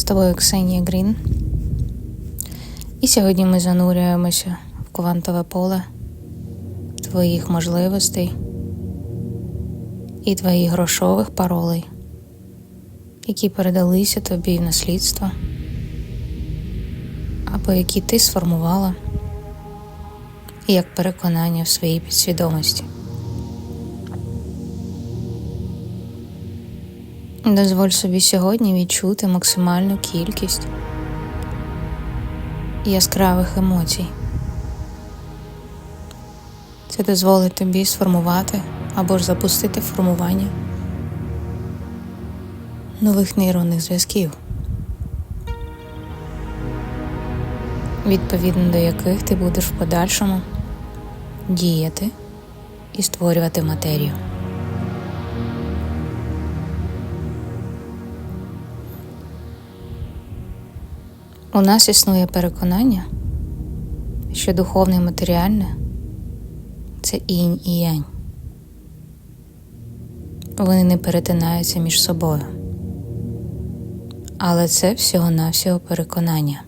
З тобою Ксенія Грін. І сьогодні ми занурюємося в квантове поле твоїх можливостей і твоїх грошових паролей, які передалися тобі в наслідство, або які ти сформувала як переконання в своїй підсвідомості. Дозволь собі сьогодні відчути максимальну кількість яскравих емоцій. Це дозволить тобі сформувати або ж запустити формування нових нейронних зв'язків, відповідно до яких ти будеш в подальшому діяти і створювати матерію. У нас існує переконання, що духовне і матеріальне це інь і янь. Вони не перетинаються між собою. Але це всього-навсього переконання.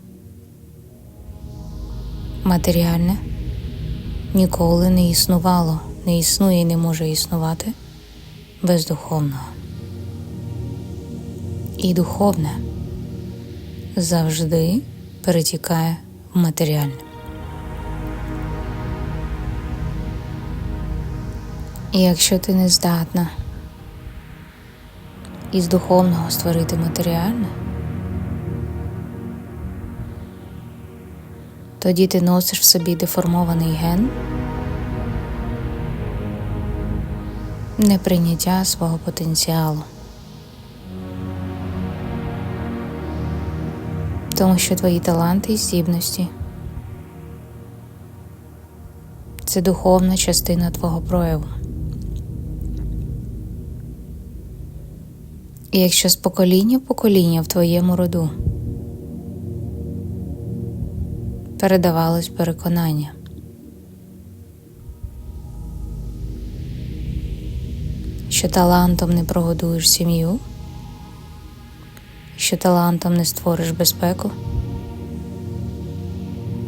Матеріальне ніколи не існувало, не існує і не може існувати без духовного. І духовне завжди перетікає в матеріальне. І якщо ти не здатна із духовного створити матеріальне, тоді ти носиш в собі деформований ген неприйняття свого потенціалу. Тому що твої таланти і здібності це духовна частина твого прояву. І якщо з покоління в покоління в твоєму роду передавалось переконання, що талантом не прогодуєш сім'ю що талантом не створиш безпеку,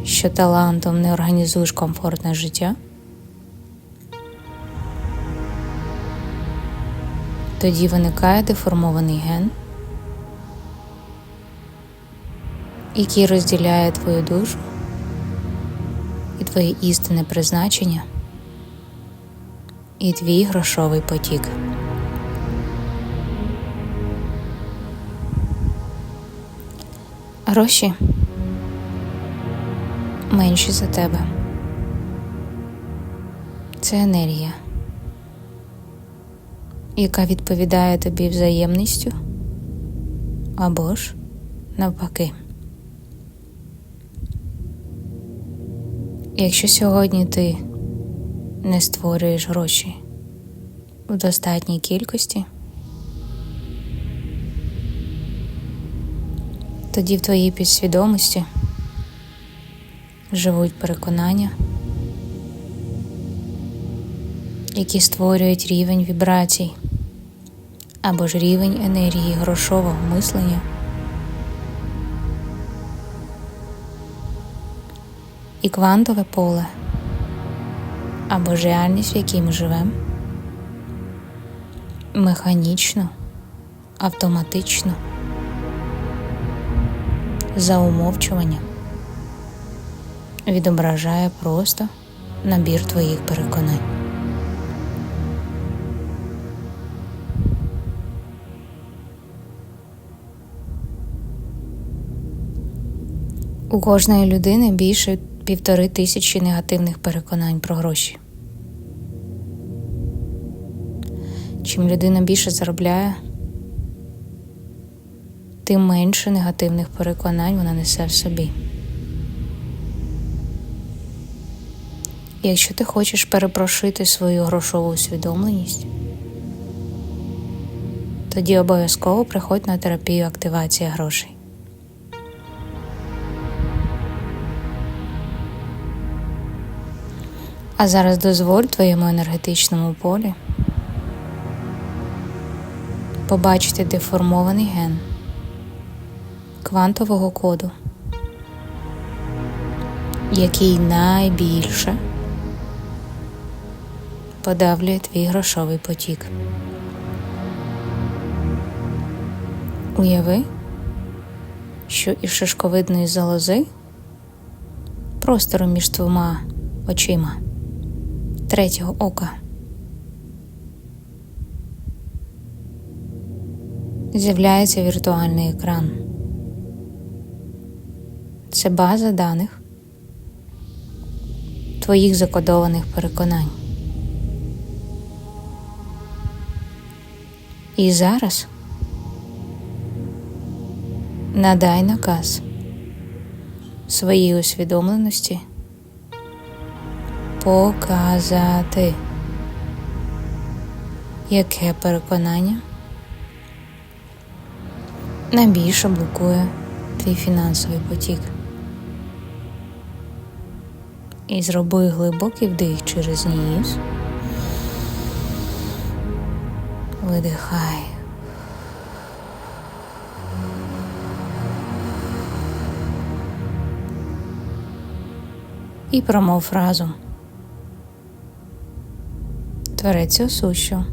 що талантом не організуєш комфортне життя, тоді виникає деформований ген, який розділяє твою душу і твоє істинне призначення і твій грошовий потік. Гроші менші за тебе. Це енергія, яка відповідає тобі взаємністю або ж навпаки. Якщо сьогодні ти не створюєш гроші в достатній кількості, Тоді в твоїй підсвідомості живуть переконання, які створюють рівень вібрацій або ж рівень енергії грошового мислення. І квантове поле або ж реальність, в якій ми живемо, механічно, автоматично за умовчуванням відображає просто набір твоїх переконань. У кожної людини більше півтори тисячі негативних переконань про гроші. Чим людина більше заробляє, тим менше негативних переконань вона несе в собі. Якщо ти хочеш перепрошити свою грошову усвідомленість, тоді обов'язково приходь на терапію активація грошей. А зараз дозволь твоєму енергетичному полі побачити деформований ген квантового коду, який найбільше подавлює твій грошовий потік. Уяви, що із шишковидної залози простору між двома очима третього ока. З'являється віртуальний екран. Це база даних твоїх закодованих переконань. І зараз надай наказ своїй усвідомленості показати, яке переконання найбільше блокує твій фінансовий потік. І зроби глибокий вдих через ніс. Видихай. І промов фразу. Творець сущу.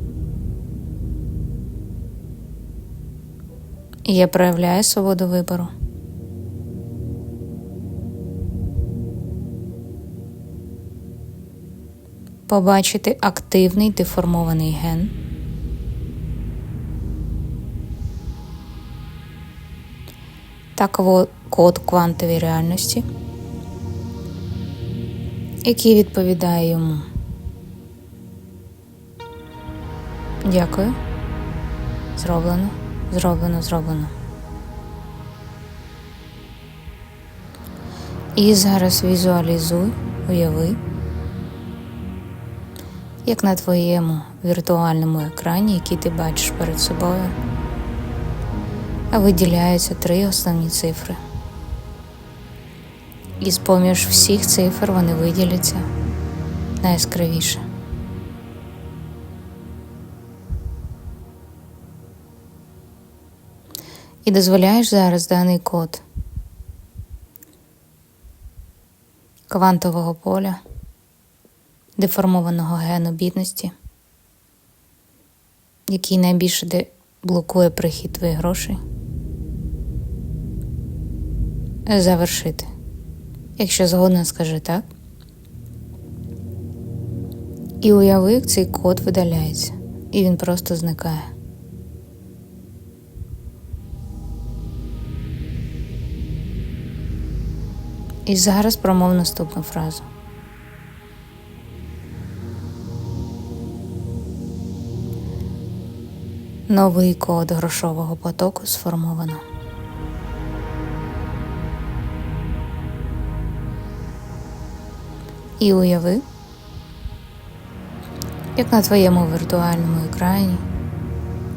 Я проявляю свободу вибору. Побачити активний деформований ген. та код квантової реальності, який відповідає йому. Дякую. Зроблено, зроблено, зроблено. І зараз візуалізуй, уяви, як на твоєму віртуальному екрані, який ти бачиш перед собою, виділяються три основні цифри. І з поміж всіх цифр вони виділяться найяскравіше. І дозволяєш зараз даний код квантового поля, деформованого гену бідності, який найбільше блокує прихід твоїх грошей, завершити. Якщо згодна, скажи так. І уяви, як цей код видаляється, і він просто зникає. І зараз промов наступну фразу. Новий код грошового потоку сформовано. І уяви, як на твоєму віртуальному екрані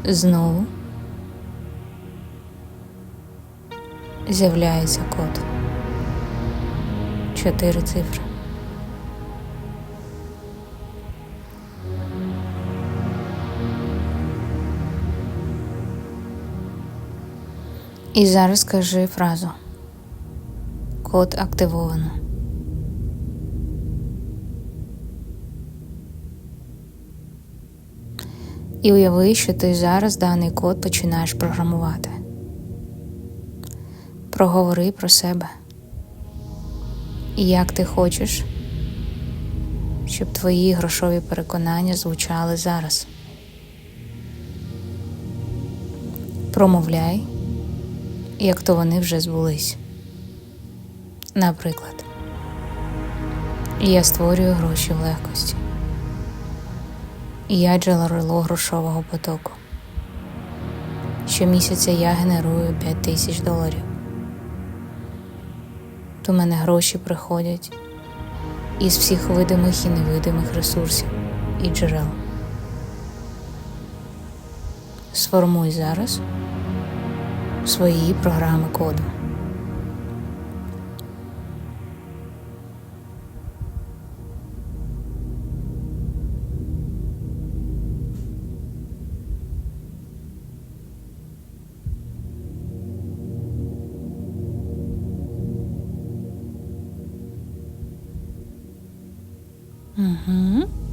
знову з'являється код чотири цифри. І зараз скажи фразу. Код активовано. І уяви, що ти зараз даний код починаєш програмувати. Проговори про себе і як ти хочеш, щоб твої грошові переконання звучали зараз. Промовляй, як то вони вже збулись. Наприклад, я створюю гроші в легкості. Я джерело грошового потоку. Щомісяця я генерую 5 тисяч доларів. До мене гроші приходять із всіх видимих і невидимих ресурсів і джерел. Сформуй зараз svoji programa kodu. Mm-hmm.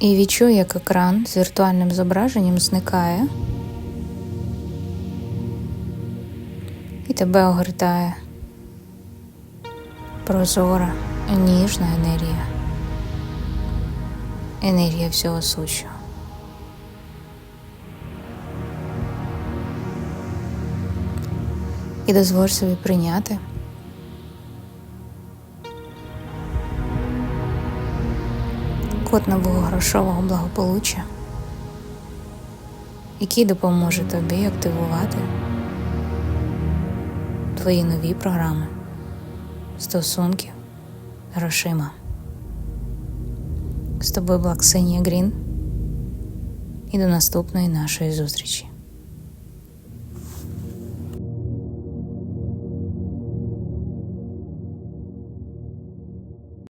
І відчуй, як екран з віртуальним зображенням зникає. І тебе огортає прозора, ніжна енергія. Енергія всього сущого. І дозволь собі прийняти код нового грошового благополуччя, який допоможе тобі активувати твої нові програми стосунки грошима. З тобою була Ксенія Грін. І до наступної нашої зустрічі.